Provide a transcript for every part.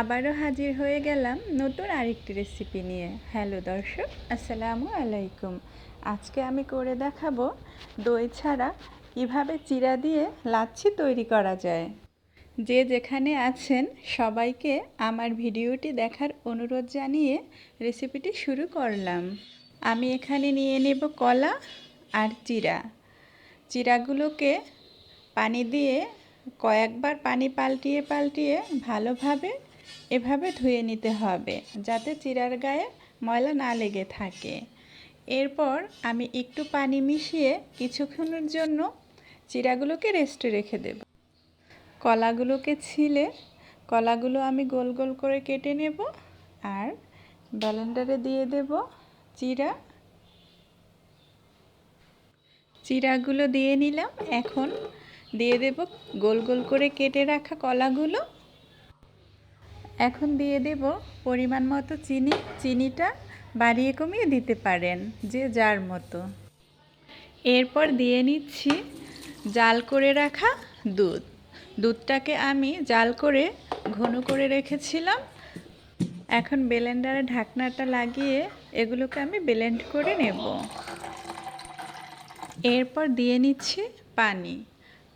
আবারও হাজির হয়ে গেলাম নতুন আরেকটি রেসিপি নিয়ে। হ্যালো দর্শক, আসসালামু আলাইকুম। আজকে আমি করে দেখাবো দই ছাড়া কীভাবে চিরা দিয়ে লাচ্ছি তৈরি করা যায়। যে যেখানে আছেন সবাইকে আমার ভিডিওটি দেখার অনুরোধ জানিয়ে রেসিপিটি শুরু করলাম। আমি এখানে নিয়ে নেব কলা আর চিরা। চিরাগুলোকে পানি দিয়ে কয়েকবার পানি পাল্টিয়ে পাল্টিয়ে ভালোভাবে এভাবে ধুয়ে নিতে হবে যাতে চিরার গায়ে ময়লা না লেগে থাকে। এরপর আমি একটু পানি মিশিয়ে কিছুক্ষণের জন্য চিরাগুলোকে রেস্টে রেখে দেব। কলাগুলোকে ছিলে, কলাগুলো আমি গোল গোল করে কেটে নেব আর ব্যালেন্ডারে দিয়ে দেব চিরা। চিরাগুলো দিয়ে নিলাম, এখন দিয়ে দেব গোল গোল করে কেটে রাখা কলাগুলো। এখন দিয়ে দেব পরিমাণ মতো চিনি। চিনিটা বাড়িয়ে কমিয়ে দিতে পারেন, যে যার মতো। এরপর দিয়ে নিচ্ছি জাল করে রাখা দুধ। দুধটাকে আমি জাল করে ঘন করে রেখেছিলাম। এখন বেলেন্ডারে ঢাকনাটা লাগিয়ে এগুলোকে আমি ব্লেন্ড করে নেব। এরপর দিয়ে নিচ্ছি পানি।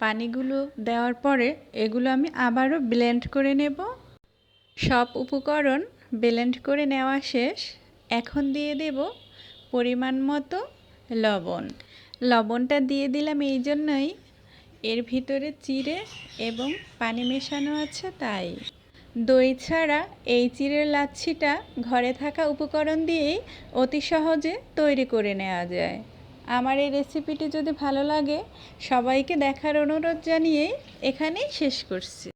পানিগুলো দেওয়ার পরে এগুলো আমি আবারও ব্লেন্ড করে নেব। সব উপকরণ ব্লেন্ড করে নেওয়া শেষ। এখন দিয়ে দেব পরিমাণ মতো লবণ। লবণটা দিয়ে দিলাম এই জন্যই। এর ভিতরে চিড়ে এবং পানি মেশানো আছে তাই। দই ছাড়া এই চিড়ের লাচ্ছিটা ঘরে থাকা উপকরণ দিয়েই অতি সহজে তৈরি করে নেওয়া যায়। আমার এই রেসিপিটি যদি ভালো লাগে, সবাইকে দেখার অনুরোধ জানিয়েই এখানেই শেষ করছি।